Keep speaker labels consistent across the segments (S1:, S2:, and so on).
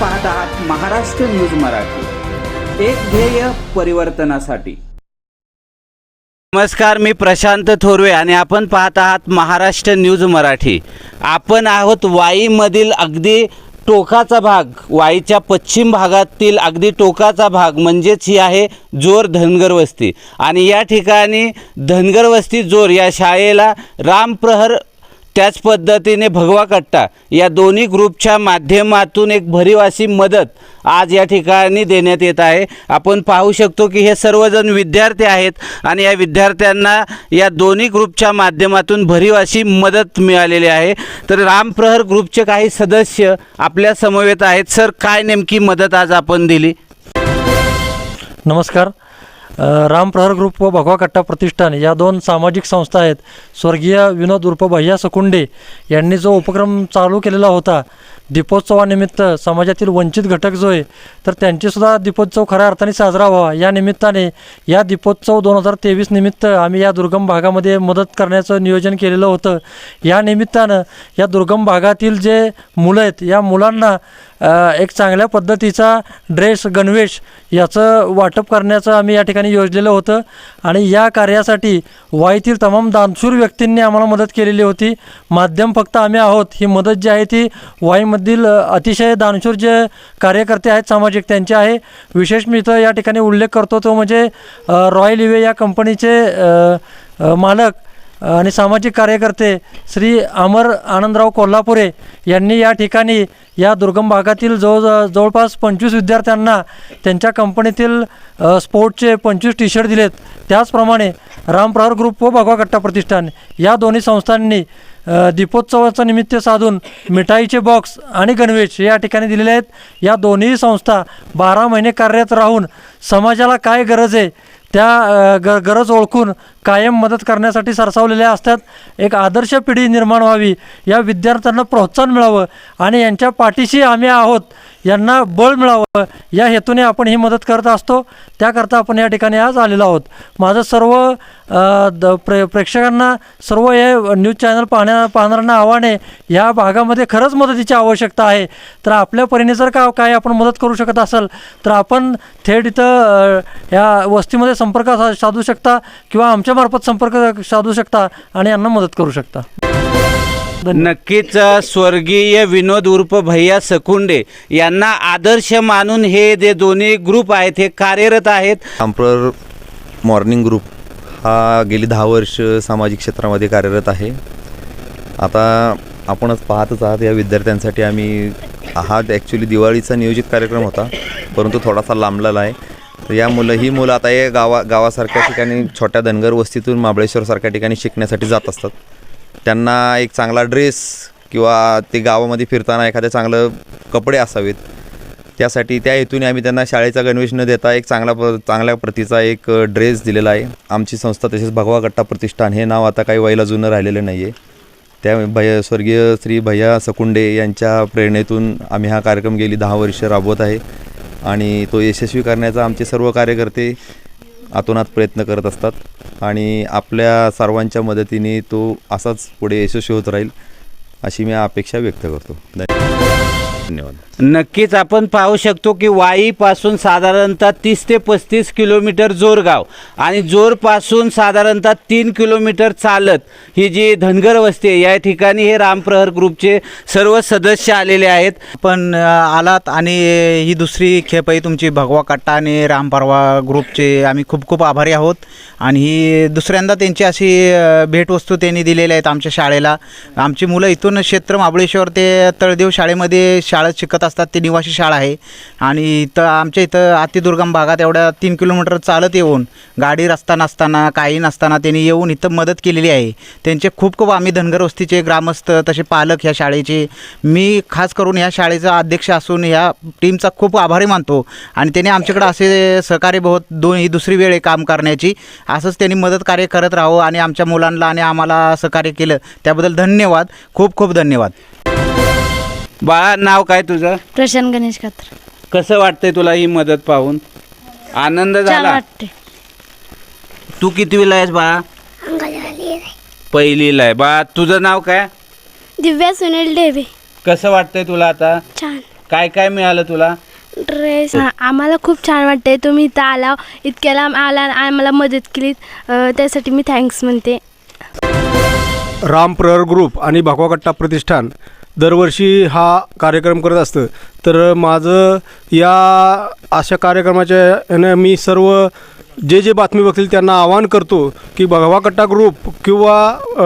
S1: पाहत आहात महाराष्ट्र न्यूज मराठी. एक ध्येय परिवर्तनासाठी. नमस्कार मी प्रशांत थोरवे आणि आपण पाहत आहात महाराष्ट्र न्यूज मराठी. आपण आहोत वाईमधील अगदी टोकाचा भाग वाईच्या पश्चिम भागातील अगदी टोकाचा भाग म्हणजेच ही आहे जोर धनगर वस्ती. आणि या ठिकाणी धनगर वस्ती जोर या शाळेला रामप्रहर त्याच पद्धतीने भगवा कट्टा या दोन्ही ग्रुपच्या माध्यमातून एक भरीवासी मदत आज या ठिकाणी देण्यात येत आहे. आपण पाहू शकतो की हे सर्वजण विद्यार्थी आहेत आणि या विद्यार्थ्यांना या दोन्ही ग्रुपच्या माध्यमातून भरीवासी मदत मिळालेली आहे. तर रामप्रहर ग्रुपचे काही सदस्य आपल्या समवेत आहेत. सर काय नेमकी मदत आज आपण दिली?
S2: नमस्कार. रामप्रहर ग्रुप व भगवा कट्टा प्रतिष्ठान या दोन सामाजिक संस्था आहेत. स्वर्गीय विनोद उर्फ भैया सकुंडे यांनी जो उपक्रम चालू केलेला होता दीपोत्सवानिमित्त समाजातील वंचित घटक जो आहे तर त्यांचीसुद्धा दीपोत्सव खऱ्या अर्थाने साजरा व्हावा. या निमित्ताने या दीपोत्सव दोन हजार तेवीस निमित्त आम्ही या दुर्गम भागामध्ये मदत करण्याचं नियोजन केलेलं होतं. या निमित्तानं या दुर्गम भागातील जे मुलं आहेत या मुलांना एक चांगल्या पद्धतीचा ड्रेस गणवेश याचं वाटप करण्याचं आम्ही या ठिकाणी योजलेलं होतं. आणि या कार्यासाठी वाईतील तमाम दानशूर व्यक्तींनी आम्हाला मदत केलेली होती. माध्यम फक्त आम्ही आहोत. ही मदत जी आहे ती वाईमधील अतिशय दानशूर जे कार्यकर्ते आहेत सामाजिक त्यांचे आहे. विशेष मी इथं या ठिकाणी उल्लेख करतो तो म्हणजे रॉयल इवे या कंपनीचे मालक आणि सामाजिक कार्यकर्ते श्री अमर आनंदराव कोल्हापुरे यांनी या ठिकाणी या दुर्गम भागातील जवळ जवळपास पंचवीस विद्यार्थ्यांना त्यांच्या कंपनीतील स्पोर्टचे पंचवीस टी शर्ट दिलेत. त्याचप्रमाणे रामप्रहार ग्रुप व भगवा कट्टा प्रतिष्ठान या दोन्ही संस्थांनी दीपोत्सवाचं निमित्त साधून मिठाईचे बॉक्स आणि गणवेश या ठिकाणी दिलेले आहेत. या दोन्ही संस्था बारा महिने कार्यरत राहून समाजाला काय गरज आहे त्या ग गरज ओळखून कायम मदत करण्यासाठी सरसावलेल्या असतात. एक आदर्श पिढी निर्माण व्हावी या विद्यार्थ्यांना प्रोत्साहन मिळावं आणि यांच्या पाठीशी आम्ही आहोत. यांना बळ मिळावं. या हेतूने आपण ही मदत करत असतो. त्याकरता आपण या ठिकाणी आज आलेलो आहोत. माझं सर्व द प्रे प्रेक्षकांना सर्व हे न्यूज चॅनल पाहण्या पाहणाऱ्यांना आव्हान आहे या भागामध्ये खरंच मदतीची आवश्यकता आहे. तर आपल्या परीने जर का काय आपण मदत करू शकत असाल तर आपण थेट इथं या वस्तीमध्ये संपर्क सा- साधू शकता किंवा आमच्यामार्फत संपर्क साधू शकता आणि यांना मदत करू शकता.
S1: नक्कीच स्वर्गीय विनोद उर्फ भैया सकुंडे यांना आदर्श मानून हे जे दोन्ही ग्रुप आहेत हे कार्यरत आहेत.
S3: आंप्रर मॉर्निंग ग्रुप हा गेली दहा वर्ष सामाजिक क्षेत्रामध्ये कार्यरत आहे. आता आपणच पाहतच आहात या विद्यार्थ्यांसाठी आम्ही हा ॲक्च्युली दिवाळीचा नियोजित कार्यक्रम होता परंतु थोडासा लांबलेला आहे. तर या मुलं ही मुलं आता या गावा गावासारख्या ठिकाणी छोट्या धनगर वस्तीतून महाबळेश्वरसारख्या ठिकाणी शिकण्यासाठी जात असतात. त्यांना एक चांगला ड्रेस किंवा ते गावामध्ये फिरताना एखादे चांगलं कपडे असावेत त्यासाठी त्या हेतूने आम्ही त्यांना शाळेचा गणवेश न देता एक चांगला प चांगल्या प्रतीचा एक ड्रेस दिलेला आहे. आमची संस्था तसेच भगवा गट्टा प्रतिष्ठान हे नाव आता काही वयला जुनं राहिलेलं नाही आहे त्या भैया स्वर्गीय श्री भैया सकुंडे यांच्या प्रेरणेतून आम्ही हा कार्यक्रम गेली दहा वर्ष राबवत आहे. आणि तो यशस्वी करण्याचा आमचे सर्व कार्यकर्ते आतोनात प्रयत्न करत असतात. आणि आपल्या सर्वांच्या मदतीने तो असाच पुढे यशस्वी होत राहील. अशी मी अपेक्षा व्यक्त करतो. धन्यवाद.
S1: नक्कीच आपण पाहू शकतो की वाईपासून साधारणतः तीस ते पस्तीस किलोमीटर जोरगाव आणि जोरपासून साधारणतः तीन किलोमीटर चालत ही जी धनगर वस्ती आहे या ठिकाणी हे रामप्रहर ग्रुपचे सर्व सदस्य आलेले आहेत.
S4: पण आलात आणि ही दुसरी खेप आहे तुमची भगवा कट्टा आणि रामपरवा ग्रुपचे आम्ही खूप खूप आभारी आहोत. आणि ही दुसऱ्यांदा त्यांची अशी भेटवस्तू त्यांनी दिलेल्या आहेत आमच्या शाळेला. आमची मुलं इथून क्षेत्र महाबळेश्वर ते तळदेव शाळेमध्ये शाळेत शिकत असतात. ते निवासी शाळा आहे. आणि इथं आमच्या इथं अतिदुर्गम भागात एवढ्या तीन किलोमीटर चालत येऊन गाडी रस्ता नसताना काही नसताना त्यांनी येऊन इथं मदत केलेली आहे. त्यांचे खूप खूप आम्ही धनगर वस्तीचे ग्रामस्थ तसे पालक ह्या शाळेचे. मी खास करून ह्या शाळेचा अध्यक्ष असून ह्या टीमचा खूप आभारी मानतो. आणि त्यांनी आमच्याकडे असे सहकार्य बहुत दोन ही दुसरी वेळ आहे काम करण्याची. असंच त्यांनी मदत कार्य करत राहावं आणि आमच्या मुलांना आणि आम्हाला सहकार्य केलं. त्याबद्दल धन्यवाद. खूप खूप धन्यवाद.
S1: बाळा नाव काय तुझं?
S5: प्रशांत गणेश खातर
S1: कसं वाटतंय तुला ही मदत पाहून? आनंद
S5: छान
S1: झाला?
S5: वाटते
S1: तू कितवीला आहेस बाळा? पहिलीला आहे. बाळा तुझं नाव काय?
S5: दिव्या सुनील डेबे
S1: कसं वाटतंय तुला आता?
S5: छान.
S1: काय काय मिळालं तुला?
S5: ड्रेस आम्हाला खूप छान वाटते तुम्ही इथं आला इतक्याला आला आम्हाला मदत केली अ, त्यासाठी मी थँक्स म्हणते.
S6: राम प्रहर ग्रुप आणि भगवाकट्टा प्रतिष्ठान दरवर्षी हा कार्यक्रम करत असतं. तर माझं या अशा कार्यक्रमाच्या यानं मी सर्व जे जे बातमी बघतील त्यांना आवाहन करतो की भगवाकट्टा ग्रुप किंवा अ,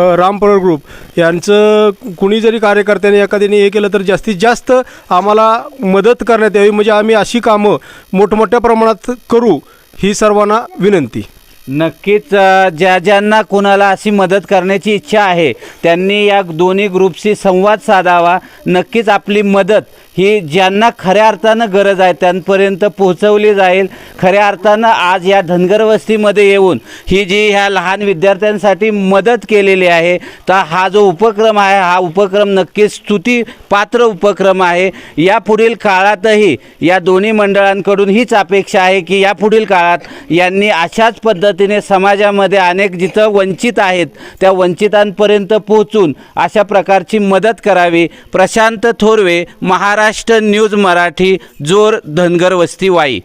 S6: ग्रुप यांचं कुणी जरी कार्यकर्त्याने एखाद्याने हे केलं तर जास्तीत जास्त आम्हाला मदत करण्यात यावी. म्हणजे आम्ही अशी कामं मोठमोठ्या प्रमाणात करू ही सर्वांना विनंती.
S1: नक्कीच ज्या ज्यांना कोणाला अशी मदत करण्याची इच्छा आहे त्यांनी या दोन्ही ग्रुपशी संवाद साधावा. नक्कीच आपली मदत ही ज्यांना खऱ्या अर्थानं गरज आहे त्यांपर्यंत पोहोचवली जाईल. खऱ्या अर्थानं आज या धनगर वस्तीमध्ये येऊन ही जी ह्या लहान विद्यार्थ्यांसाठी मदत केलेली आहे तर हा जो उपक्रम आहे हा उपक्रम नक्कीच स्तुती पात्र उपक्रम आहे. यापुढील काळातही या दोन्ही मंडळांकडून हीच अपेक्षा आहे की यापुढील काळात यांनी अशाच पद्धतीने समाजामध्ये अनेक जिथं वंचित आहेत त्या वंचितांपर्यंत पोहोचून अशा प्रकारची मदत करावी. प्रशांत थोरवे महाराष्ट्र न्यूज मराठी जोर धनगर वस्ती वाई